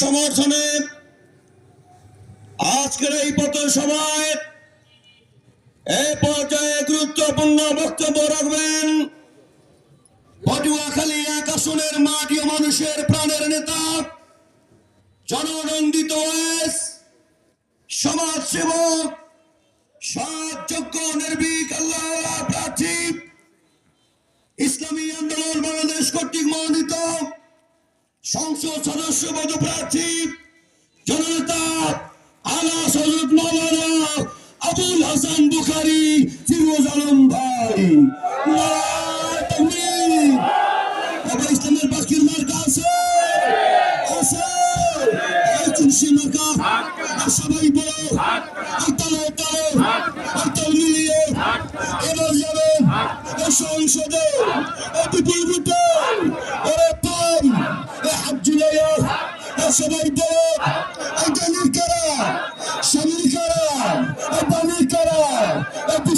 সমর্থনে আজকের এই পতন সভায় এই পর্যায়ে গুরুত্বপূর্ণ বক্তব্য রাখবেন। পটুয়াখালী এক আসনের মাটি ও মানুষের প্রাণের নেতা জননন্দিত সমাজ সেবক সৎ যোগ্য সদস্য পদপ্রার্থী জননেতা আলা সৈয়দ মাওলানা আবুল হাসান বুখারি, ফিরোজ আলম ভাই। সংসদে। বিপুল ভোটে।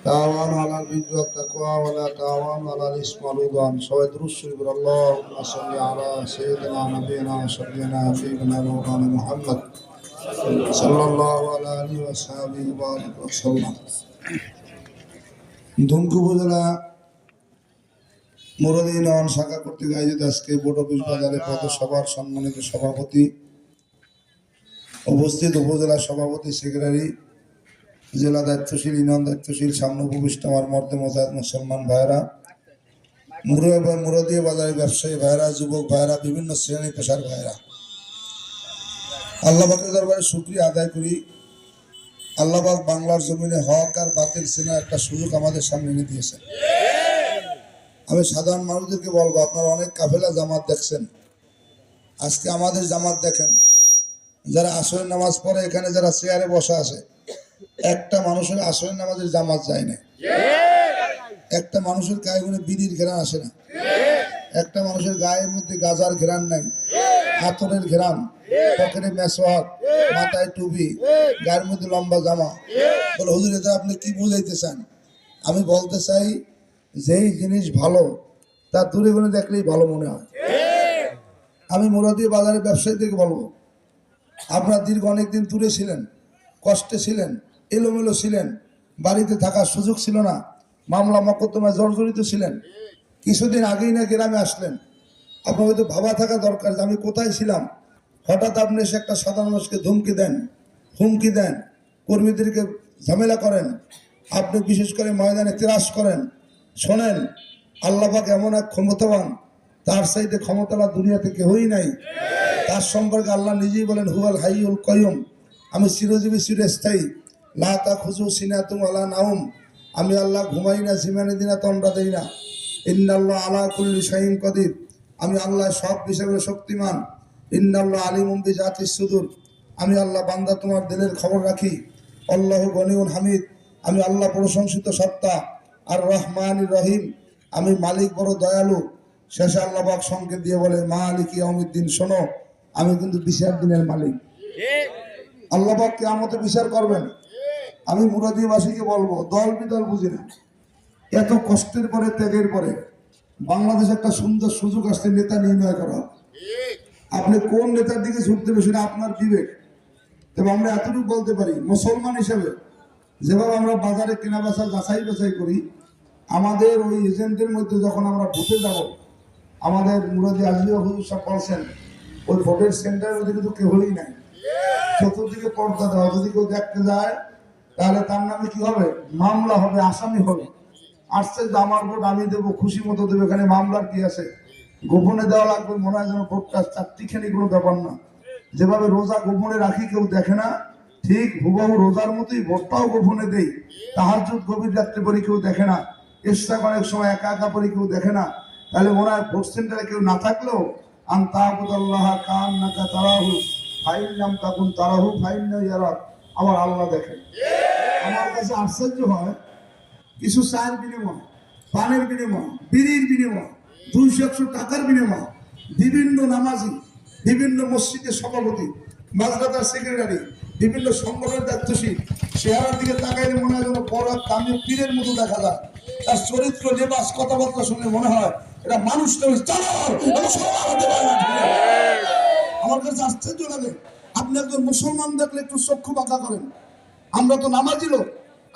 بسم الله الرحمن الرحيم تعاون على البر والتقوى ولا تعاون على الإثم والعدوان سوى دروس شريف اللهم صل على سيدنا نبينا وسيدنا حبيبنا مولانا محمد صلى الله على آله وصحبه وبارك وسلم ধুমকু উপজেলা মুরলী নয়ন শাখা কর্তৃক আয়োজিত আজকে বোর্ড অফিস বাজারে পথসভার সম্মানিত সভাপতি উপস্থিত উপজেলা সভাপতি সেক্রেটারি জেলা দায়িত্বশীল, ইউনিয়ন দায়িত্বশীল, সামনে উপবিষ্ট আমার মর্দে মজাদ মুসলমান ভাইরা মুরু এবং মুরদিয়া বাজারের ব্যবসায়ী ভাইরা যুবক ভাইরা বিভিন্ন শ্রেণি পেশার ভাইরা আল্লাহবাকের দরবারে শুক্রিয়া আদায় করি। আল্লাহবাক বাংলার জমিনে হক আর বাতিল সেনার একটা সুযোগ আমাদের সামনে এনে দিয়েছেন। আমি সাধারণ মানুষদেরকে বলব, আপনারা অনেক কাফেলা জামাত দেখছেন। আজকে আমাদের জামাত দেখেন, যারা আসরের নামাজ পড়ে, এখানে যারা চেয়ারে বসা আছে একটা মানুষের আসরের নামাজের জামাত যায় না। একটা মানুষের গায়ে মনে বিড়ির ঘেরান আসে না। একটা মানুষের গায়ের মধ্যে গাজার ঘেরান নাই। হাতরের ঘেরান পকেটে মেসওয়াক, মাথায় টুপি, গায়ের মধ্যে লম্বা জামা। বলে, হুজুর, এটা আপনি কি বুঝাইতে চান? আমি বলতে চাই, যেই জিনিস ভালো, তা দূরে গুনে দেখলেই ভালো মনে হয়। আমি মুরাদি বাজারে ব্যবসায়ীদেরকে বলব, আপনারা দীর্ঘ অনেকদিন দূরে ছিলেন, কষ্টে ছিলেন এলোমেলো ছিলেন, বাড়িতে থাকার সুযোগ ছিল না, মামলা মকদ্দমায় জর্জরিত ছিলেন। কিছুদিন আগেই না গ্রামে আসলেন। আপনার হয়তো ভাবা থাকা দরকার যে আমি কোথায় ছিলাম। হঠাৎ আপনি এসে একটা সাধারণ মানুষকে ধমকি দেন, হুমকি দেন, কর্মীদেরকে ঝামেলা করেন, আপনি বিশেষ করে ময়দানে তেরাস করেন, শোনেন আল্লাহবাক এমন এক ক্ষমতাবান, তার সাইডে ক্ষমতাবান দুনিয়াতে কেউই নাই। তার সম্পর্কে আল্লাহ নিজেই বলেন, হুয়াল হাইউল কয়ুম। আমি চিরজীবী চিরস্থায়ী। লা তা খুজু সিনা তুম আলা নাউম। আমি আল্লাহ ঘুমাই না সিমানি দিনা তন্ডা দেই না। ইন্নাল্লাহ আলা কুল্লি শাহিম কদির। আমি আল্লাহ সব বিষয়ে শক্তিমান। ইন্নাল্লাহ আলী বি জাতি সুদূর। আমি আল্লাহ বান্দা তোমার দিলের খবর রাখি। আল্লাহ গনিউন হামিদ। আমি আল্লাহ প্রশংসিত সত্তা। আর রহমান রহিম। আমি মালিক বড় দয়ালু। শেষে আল্লাহ পাক সংকেত দিয়ে বলে মা মালিক ইয়াউমিদ্দিন শোনো আমি কিন্তু বিচার দিনের মালিক। আল্লাহ পাক কেয়ামতে বিচার করবেন। আমি মুরাদিবাসীকে বলব দল বিদল বুঝি না। এত কষ্টের পরে ত্যাগের পরে বাংলাদেশ একটা সুন্দর সুযোগ আসছে নেতা নির্ণয় করা আপনি কোন নেতার দিকে হবে সেটা আপনার বিবেক। তবে আমরা এতটুকু বলতে পারি মুসলমান হিসেবে যেভাবে আমরা বাজারে কেনা বেচা যাচাই বাছাই করি আমাদের ওই এজেন্টের মধ্যে যখন আমরা ভোটে যাব আমাদের মুরাদি আজিয়া হুজুর সব বলছেন ওই ভোটের সেন্টারের মধ্যে কিন্তু কেউই নাই। চতুর্দিকে পর্দা দেওয়া যদি কেউ দেখতে যায় তাহলে তার নামে কি হবে? মামলা হবে, আসামি হবে। আসছে আমার ভোট, আমি দেবো, খুশি মতো দেবো। এখানে মামলার কি আছে? গোপনে দেওয়া লাগবে, মনে হয় যেন ভোটটা চারটিখানি কোনো ব্যাপার না। যেভাবে রোজা গোপনে রাখি, কেউ দেখে না। ঠিক হুবাহু রোজার মতোই, ভোটটাও গোপনে দেই। তাহার গভীর রাত্রে পরে কেউ দেখে না। ইশরাক অনেক সময় একা একা পরে কেউ দেখে না। তাহলে মনে হয় ভোট সেন্টারে কেউ না থাকলেও, আন তাহবুদাল্লাহ কান নাকা তারাহু ফাইল নাম তাকুন তারাহু, ফাইন ইয়ারাক। আমার আল্লাহ দেখেন আমার কাছে আশ্চর্য হয়, কিছু চায়ের বিনিময়, পানের বিনিময়, বিড়ির বিনিময়, দুইশো একশো টাকার বিনিময়, বিভিন্ন নামাজি, বিভিন্ন মসজিদের সভাপতি, মাদ্রাসার সেক্রেটারি বিভিন্ন সংগঠনের দায়িত্বশীল, চেহারার দিকে তাকাইলে মনে হয় যেন বড় কামে পীরের মতো দেখা যায় তার চরিত্র, লেবাস, কথাবার্তা শুনে মনে হয় এটা মানুষ। আমার কাছে আশ্চর্য লাগে আপনি একজন মুসলমান দেখলে একটু চক্ষু বাঁকা করেন। আমরা তো নামাজি লোক,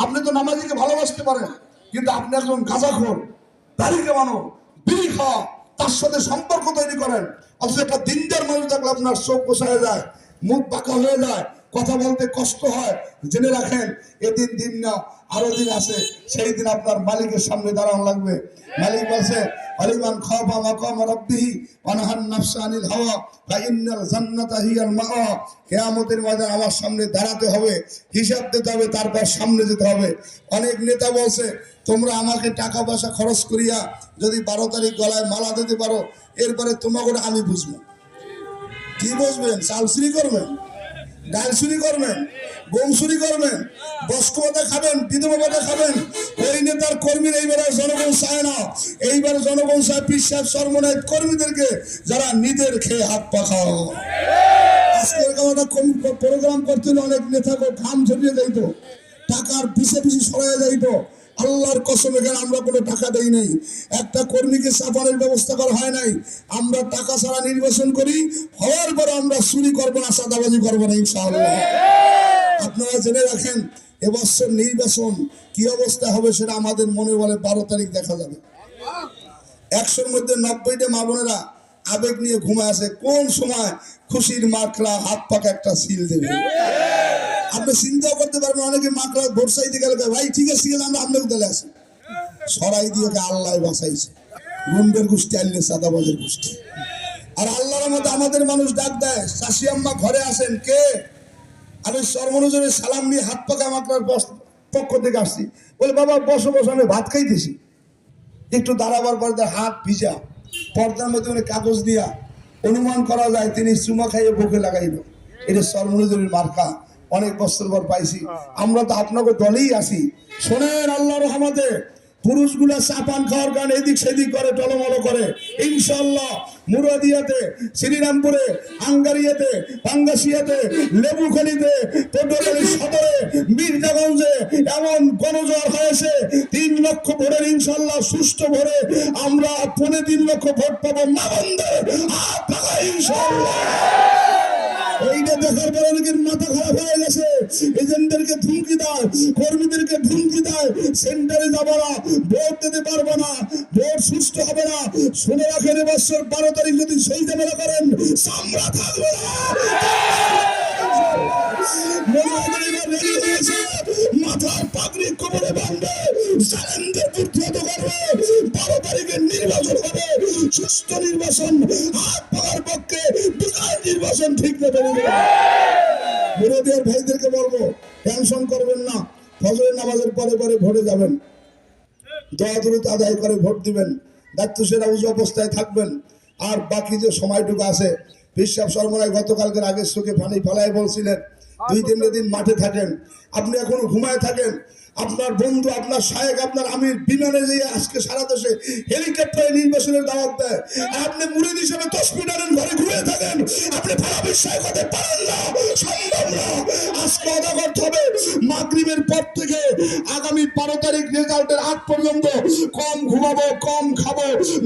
আপনি তো নামাজিকে ভালোবাসতে পারেন, কিন্তু আপনি একজন গাঁজাখোর, দাড়ি কেমানো, বিড়ি খাওয়া, তার সাথে সম্পর্ক তৈরি করেন, অথচ একটা দিনদার মানুষ দেখলে আপনার চোখ বসায় যায়, মুখ বাঁকা হয়ে যায় কথা বলতে কষ্ট হয়, জেনে রাখেন, এদিন দিন না, আরও দিন আছে সেই দিন আপনার মালিকের সামনে দাঁড়ানো লাগবে। মালিক বলছে, আলিমান খাফা মাকাম রাব্বিহি ওয়া নাহান নাফসা আনিল হাওয়া ফা ইন্নাল জান্নাতা হিয়াল মাওয়া। কিয়ামতের ময়দান আমার সামনে দাঁড়াতে হবে, হিসাব দিতে হবে, তারপর সামনে যেতে হবে। অনেক নেতা বলছে, তোমরা আমাকে টাকা পয়সা খরচ করিয়া যদি বারো তারিখ গলায় মালা দিতে পারো, এরপরে তোমাকে আমি বুঝব। কি বুঝবেন? চাল করবেন? ডাল চুরি করবেন গম চুরি করবেন, বস্ক ভাতা খাবেন, বিধবা খাবেন, ওই নেতার কর্মীর এইবারে জনগণ চায় না। এইবার জনগণ চায় পিসাব সর্বনায় কর্মীদেরকে যারা নিজের খেয়ে হাত পাখাও। আজকের একটা প্রোগ্রাম করতে হলে অনেক নেতা ঘাম ঝরিয়ে যাইতো, টাকার পিছে পিছে সরাই যাইতো। আল্লাহর কসম এখানে আমরা কোনো টাকা দেই নাই। একটা কর্মীকে চাপানোর ব্যবস্থা করা হয় নাই। আমরা টাকা ছাড়া নির্বাচন করি, হওয়ার পরে আমরা চুরি করব না সাদাবাজি করব না, ইনশাআল্লাহ। আপনারা জেনে রাখেন, এবছর নির্বাচন কি অবস্থা হবে সেটা আমাদের মনে বলে বারো তারিখ দেখা যাবে। একশোর মধ্যে নব্বইটা মা বোনেরা আবেগ নিয়ে ঘুমে আসে কোন সময় খুশির মাখলা হাত পাকা একটা সিল দেবে। আপনি চিন্তাও করতে পারবেন, অনেকে মাকড়া ভোট চাইতে গেলে ভাই, ঠিক আছে ঠিক আছে, আমরা আপনার দলে আছি। সরাই দিয়ে ওকে আল্লাহ বাঁচাইছে। গুন্ডের গোষ্ঠী আনলে সাদাবাজের গোষ্ঠী। আর আল্লাহর মতো আমাদের মানুষ ডাক দেয় শাশি আম্মা ঘরে আসেন, কে? আমি সর্বনজনের সালাম নিয়ে হাত পাকা মাকড়ার পক্ষ থেকে আসছি। বলে, বাবা, বসো বসো, আমি ভাত খাইতেছি। একটু দাঁড়াবার পর হাত ভিজা। পর্দার মধ্যে উনি কাগজ দিয়া অনুমান করা যায়, তিনি চুমা খাইয়ে বুকে লাগাইল। এটা সর্বনজরের মার্কা। অনেক বছর পর পাইছি। আমরা তো আপনাকে দলেই আসি শোনেন আল্লাহ রহমতে, পুরুষগুলা চাপান খাওয়ার কারণে এদিক সেদিক করে, টলমলো করে। ইনশাল্লাহ মুরাদিয়াতে, শ্রীরামপুরে, আঙ্গারিয়াতে পাঙ্গাসিয়াতে লেবুখালীতে, পটুয়াখালী সদরে, মির্জাগঞ্জে এমন গণজোয়ার হয়েছে, তিন লক্ষ ভোটের ইনশাল্লাহ সুষ্ঠু ভোটে আমরা পৌনে তিন লক্ষ ভোট পাবো। না বন্ধে ইনশাল্লাহ এইটা দেখার পর অনেকের মাথা খারাপ হয়ে গেছে। এজেন্টদেরকে ধুমকি দেয় কর্মীদেরকে ধুমকি দেয় সেন্টারে যাব না, ভোট দিতে পারব না, ভোট সুস্থ হবে না। শুনে রাখেন এবছর বারো তারিখ যদি সেই ঝামেলা করেন সামরা থাকবে না। মাথার পাগড়ি কোমরে বাঁধবে সালেন্দের প্রতিহত করবে। বারো তারিখের নির্বাচন হবে সুস্থ নির্বাচন। হাত নির্বাচন ঠিক মতো বিরোধীর ভাইদেরকে বলব টেনশন করবেন না। ফজরের নামাজের পরে পরে ভোটে যাবেন। দয়া দ্রুত আদায় করে ভোট দিবেন। দায়িত্ব দায়িত্বশীলা উঁচু অবস্থায় থাকবেন। আর বাকি যে সময়টুকু আছে বিশ্বাস সর্বরায় গতকালকের আগের চোখে পানি ফালাই বলছিলেন দুই তিন দিন মাঠে থাকেন। আপনি এখন ঘুমায় থাকেন। আপনার বন্ধু আপনার সাহেব আপনার আমি বিমানে যেয়ে আজকে সারা দেশে হেলিকপ্টারে নির্বাচনের দাওয়াত দেয়। আপনি মুরিদ হিসেবে তসপিটারের ঘরে ঘুরে থাকেন। আপনি ভালো বিশ্বাস করতে পারেন না। সম্ভব না। আজকে করতে হবে। মাগরিবের পর থেকে আগামী বারো তারিখ রেজাল্টের আগ পর্যন্ত কম ঘুমাবো, কম খাব।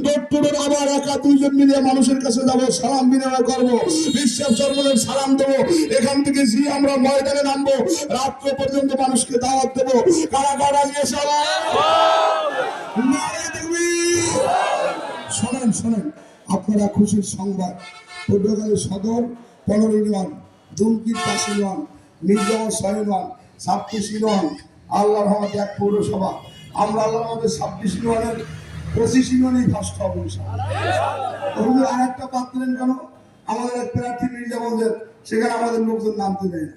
ডোর টু ডোর আবার একা দুইজন মিলে মানুষের কাছে যাব, সালাম বিনিময় করব। বিশ্বাস সর্বদের সালাম দেবো। এখান থেকে জি আমরা ময়দানে নামবো। রাত্র পর্যন্ত মানুষকে দাওয়াত দেবো। কারা কারা গিয়ে শোনেন শোনেন। আপনারা খুশির সংবাদ। পটুয়াখালী সদর পনেরো ইউনিয়ন দুমকির পাঁচ ইউনিয়ন ছয় ইউনিয়ন ছাব্বিশ ইউনিয়ন আল্লাহ রহমত এক পৌরসভা। আমরা আল্লাহ রহমতের ছাব্বিশ ইউনিয়নের পঁচিশ ইউনিয়নেই ফার্স্ট হব আর একটা দিলেন কেন? আমাদের এক প্রার্থী মির্জাগঞ্জের সেখানে আমাদের লোকজন নামতে দেয় না।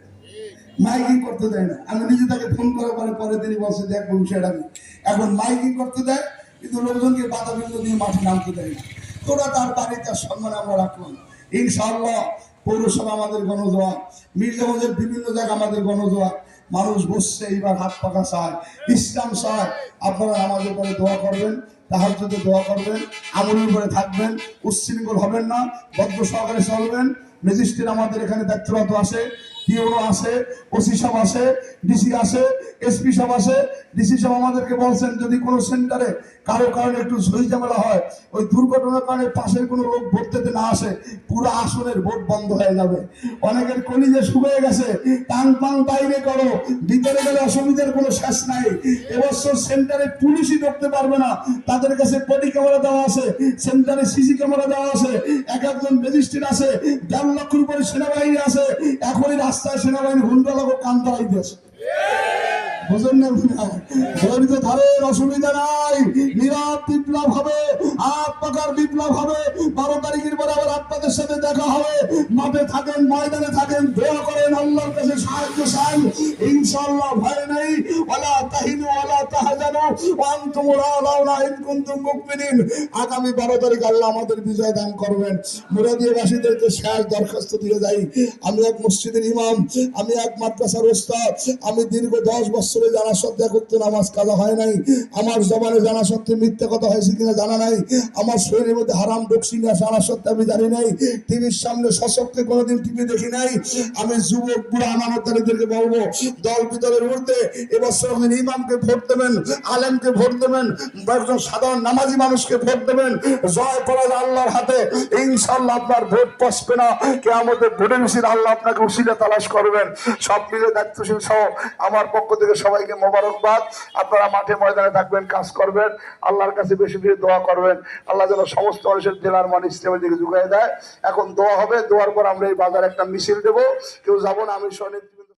মাইকিং করতে দেয় না। আমি নিজে তাকে ফোন করার পরে পরে তিনি বলছে, দেখ বিষয়টা আমি এখন মাইকিং করতে দেয়, কিন্তু লোকজনকে বাধা বিন্দু দিয়ে মাঠে নামতে দেয় না। তোরা তার বাড়ি তার সম্মান আমরা রাখলাম ইনশাআল্লাহ পৌরসভা আমাদের গণদোয়া মির্জাগঞ্জের বিভিন্ন জায়গা আমাদের গণদোয়া মানুষ বসছে, এইবার হাত পাকা চায়। ইসলাম সার আপনারা আমাদের উপরে দোয়া করবেন তাহার যদি দোয়া করবেন, আমলের উপরে থাকবেন, উচ্ছৃঙ্খল হবেন না, ভদ্র সহকারে চলবেন। ম্যাজিস্ট্রেট আমাদের এখানে দায়িত্বরত আছে। পিওনো আছে ওসি সাহেব আছে ডিসি আছে এসপি সাহেব আছে ডিসি সাহেব আমাদেরকে বলছেন, যদি কোনো সেন্টারে কারও কারণে একটু ঝই ঝামেলা হয়, ওই দুর্ঘটনার কারণে পাশের কোনো লোক ভোট দিতে না আসে, পুরো আসনের ভোট বন্ধ হয়ে যাবে। অনেকের কলিজে শুকিয়ে গেছে, টান টান বাইরে করো, ভিতরে গেলে অসুবিধার কোনো শেষ নাই। এবছর সেন্টারে পুলিশই ঢুকতে পারবে না, তাদের কাছে বডি ক্যামেরা দেওয়া আছে, সেন্টারে সিসি ক্যামেরা দেওয়া আছে, এক একজন ম্যাজিস্ট্রেট আছে, দেড় লক্ষের উপরে সেনাবাহিনী আছে, এখনই রাস্তায় সেনাবাহিনী হুন্ডা লোক কান দাঁড়াইতেছে দিয়েছে অসুবিধা নাই নীরব বিপ্লব হবে পাকার বিপ্লব হবে। বারো তারিখের পরে আবার আপনাদের সাথে দেখা হবে। মাঠে থাকেন, ময়দানে থাকেন, দোয়া করেন, আল্লাহর কাছে সাহায্য চান। ইনশাআল্লাহ ভয় নেই। ওয়ালা তাহিনু, ওয়ালা তাহজানু, ওয়া আনতুম রাআউনা ইন কুনতুম মুমিনিন আগামী বারো তারিখ আল্লাহ আমাদের বিজয় দান করবেন। মুরাদিয়াবাসীদেরকে শেষ দরখাস্ত দিয়ে যাই। আমি এক মসজিদের ইমাম, আমি এক মাদ্রাসার ওস্তাদ, আমি দীর্ঘ দশ বছরে জানা সত্ত্বে করতে নামাজ কাজা হয় নাই। আমার জবানে জানা সত্ত্বে মিথ্যা কথা হয়েছে কিনা জানা নাই। আমার শরীরের মধ্যে হারাম ঢুকছি না জানা সত্ত্বে আমি জানি নাই। টিভির সামনে সশক্তে কোনোদিন টিভি দেখি নাই। আমি যুবক, বুড়া আমানতদারীদেরকে বলব, দল বিদলের ঊর্ধ্বে এবছর আপনি ইমামকে ভোট দেবেন, আলেমকে ভোট দেবেন, একজন সাধারণ নামাজি মানুষকে ভোট দেবেন। জয় পরাজ আল্লাহর হাতে ইনশাল্লাহ আপনার ভোট পসবে না। কে আমাদের ভোটের উচিত আল্লাহ আপনাকে উচিলে তালাশ করবেন। সব মিলে দায়িত্বশীল সহ আমার পক্ষ থেকে সবাইকে মোবারকবাদ। আপনারা মাঠে ময়দানে থাকবেন, কাজ করবেন। আল্লাহর কাছে বেশি বেশি দোয়া করবেন। আল্লাহ যেন সমস্ত মানুষের জেলার মানুষ দিকে যুগাই দেয়। এখন দোয়া হবে, দোয়ার পর আমরা এই বাজার একটা মিছিল দেবো। কেউ যাব না, আমি স্বনির্দিষ্ট